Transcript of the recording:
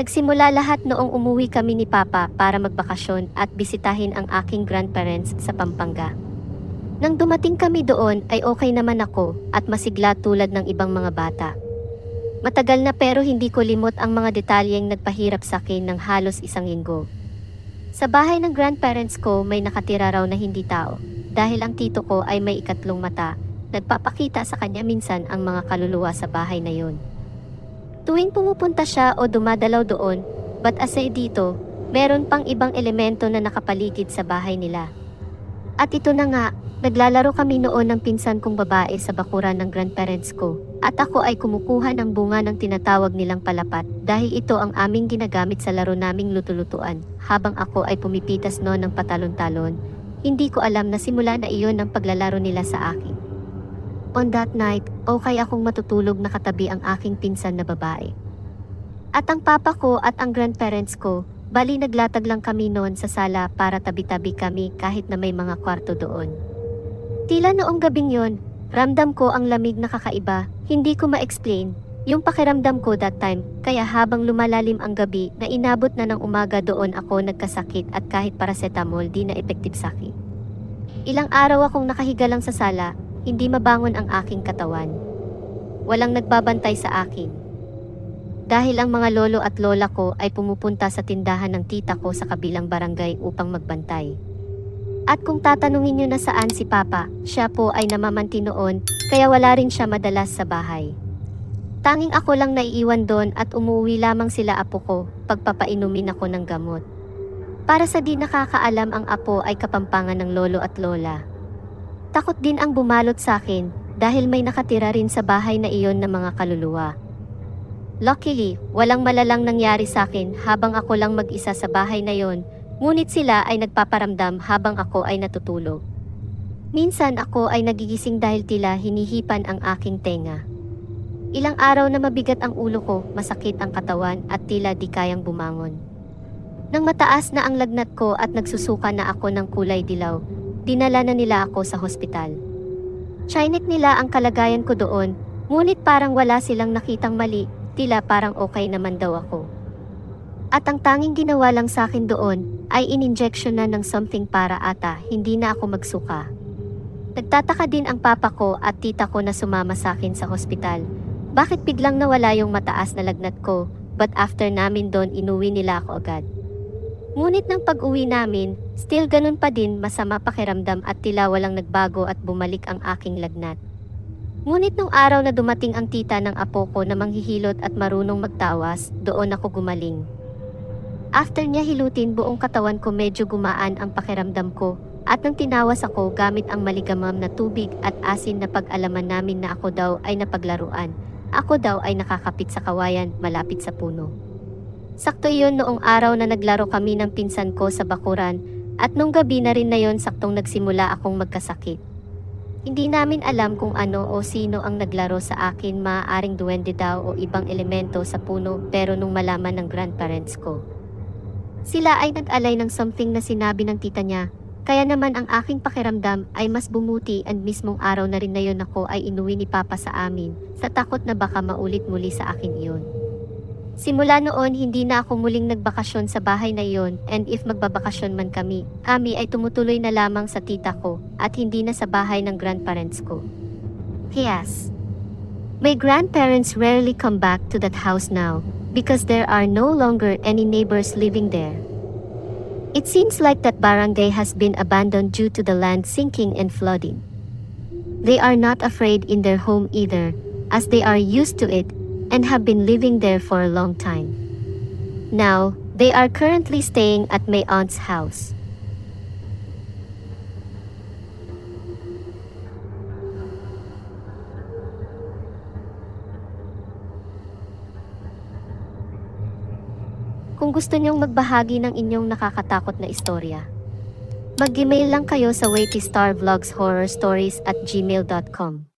Nagsimula lahat noong umuwi kami ni Papa para magbakasyon at bisitahin ang aking grandparents sa Pampanga. Nang dumating kami doon ay okay naman ako at masigla tulad ng ibang mga bata. Matagal na pero hindi ko limot ang mga detalyeng nagpahirap sa akin ng halos isang linggo. Sa bahay ng grandparents ko may nakatira raw na hindi tao dahil ang tito ko ay may ikatlong mata. Nagpapakita sa kanya minsan ang mga kaluluwa sa bahay na yon. Tuwing pumupunta siya o dumadalaw doon, but aside dito, meron pang ibang elemento na nakapaligid sa bahay nila. At ito na nga, naglalaro kami noon ng pinsan kong babae sa bakuran ng grandparents ko. At ako ay kumukuha ng bunga ng tinatawag nilang palapat dahil ito ang aming ginagamit sa laro naming lutulutuan. Habang ako ay pumipitas noon ng patalon-talon, hindi ko alam na simula na iyon ang paglalaro nila sa akin. On that night, okay akong matutulog na katabi ang aking pinsan na babae. At ang papa ko at ang grandparents ko, bali naglatag lang kami noon sa sala para tabi-tabi kami kahit na may mga kwarto doon. Tila noong gabing yon, ramdam ko ang lamig na kakaiba, hindi ko ma-explain, yung pakiramdam ko that time, kaya habang lumalalim ang gabi na inabot na ng umaga doon ako nagkasakit at kahit paracetamol di na effective sa akin. Ilang araw akong nakahiga lang sa sala, hindi mabangon ang aking katawan. Walang nagbabantay sa akin. Dahil ang mga lolo at lola ko ay pumupunta sa tindahan ng tita ko sa kabilang barangay upang magbantay. At kung tatanungin nyo na saan si Papa, siya po ay namamanti noon, kaya wala rin siya madalas sa bahay. Tanging ako lang naiiwan doon at umuwi lamang sila apo ko pagpapainumin ako ng gamot. Para sa di nakakaalam ang apo ay kapampangan ng lolo at lola. Takot din ang bumalot sa akin dahil may nakatira rin sa bahay na iyon na mga kaluluwa. Luckily, walang malalang nangyari sa akin habang ako lang mag-isa sa bahay na yon, ngunit sila ay nagpaparamdam habang ako ay natutulog. Minsan ako ay nagigising dahil tila hinihipan ang aking tenga. Ilang araw na mabigat ang ulo ko, masakit ang katawan at tila di kayang bumangon. Nang mataas na ang lagnat ko at nagsusuka na ako ng kulay dilaw, dinala na nila ako sa hospital. Chinek nila ang kalagayan ko doon, ngunit parang wala silang nakitang mali, tila parang okay naman daw ako. At ang tanging ginawa lang sa akin doon ay in-injection na ng something para ata hindi na ako magsuka. Nagtataka din ang papa ko at tita ko na sumama sa akin sa hospital. Bakit biglang nawala yung mataas na lagnat ko, but after namin doon inuwi nila ako agad. Ngunit ng pag-uwi namin, still ganun pa din masama pakiramdam at tila walang nagbago at bumalik ang aking lagnat. Ngunit nung araw na dumating ang tita ng apo ko na manghihilot at marunong magtawas, doon ako gumaling. After niya hilutin buong katawan ko medyo gumaan ang pakiramdam ko at nang tinawas ako gamit ang maligamam na tubig at asin na pag-alaman namin na ako daw ay napaglaruan. Ako daw ay nakakapit sa kawayan malapit sa puno. Sakto iyon noong araw na naglaro kami ng pinsan ko sa bakuran at nung gabi na rin na yon saktong nagsimula akong magkasakit. Hindi namin alam kung ano o sino ang naglaro sa akin maaaring duwende daw o ibang elemento sa puno pero nung malaman ng grandparents ko. Sila ay nag-alay ng something na sinabi ng tita niya, kaya naman ang aking pakiramdam ay mas bumuti and mismong araw na rin na yon ako ay inuwi ni Papa sa amin sa takot na baka maulit muli sa akin iyon. Simula noon hindi na ako muling nagbakasyon sa bahay na iyon and if magbabakasyon man kami, kami ay tumutuloy na lamang sa tita ko at hindi na sa bahay ng grandparents ko. Yes. My grandparents rarely come back to that house now because there are no longer any neighbors living there. It seems like that barangay has been abandoned due to the land sinking and flooding. They are not afraid in their home either, as they are used to it and have been living there for a long time. Now, they are currently staying at my aunt's house. Kung gusto niyong magbahagi ng inyong nakakatakot na istorya, mag-email lang kayo sa Waity Star Vlogs Horror Stories at gmail.com.